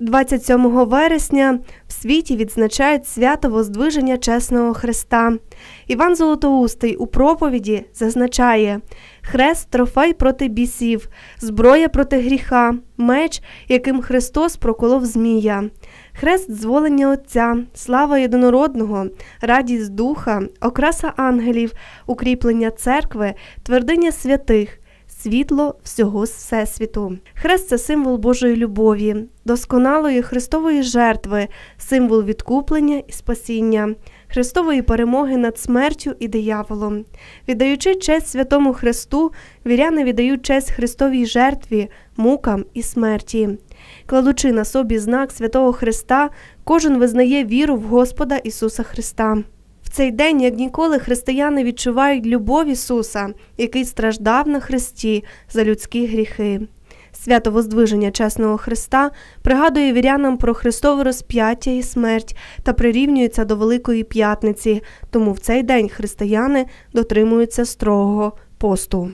27 вересня в світі відзначають свято Воздвиження Чесного Христа. Іван Золотоустий у проповіді зазначає хрест трофей проти бісів, зброя проти гріха, меч, яким Христос проколов Змія, хрест зволення Отця, слава єдинородного, радість духа, окраса ангелів, укріплення церкви, твердиня святих світло всього всесвіту. Хрест це символ Божої любові, досконалої Христової жертви, символ відкуплення і спасіння, Христової перемоги над смертю і дияволом. Віддаючи честь святому Христу, віряни віддають честь Христовій жертві, мукам і смерті. Кладучи на собі знак святого Христа, кожен визнає віру в Господа Ісуса Христа. В цей день, як ніколи, християни відчувають любов Ісуса, який страждав на Христі за людські гріхи. Свято Воздвиження Чесного Христа пригадує вірянам про Христове розп'яття і смерть та прирівнюється до Великої П'ятниці, тому в цей день християни дотримуються строгого посту.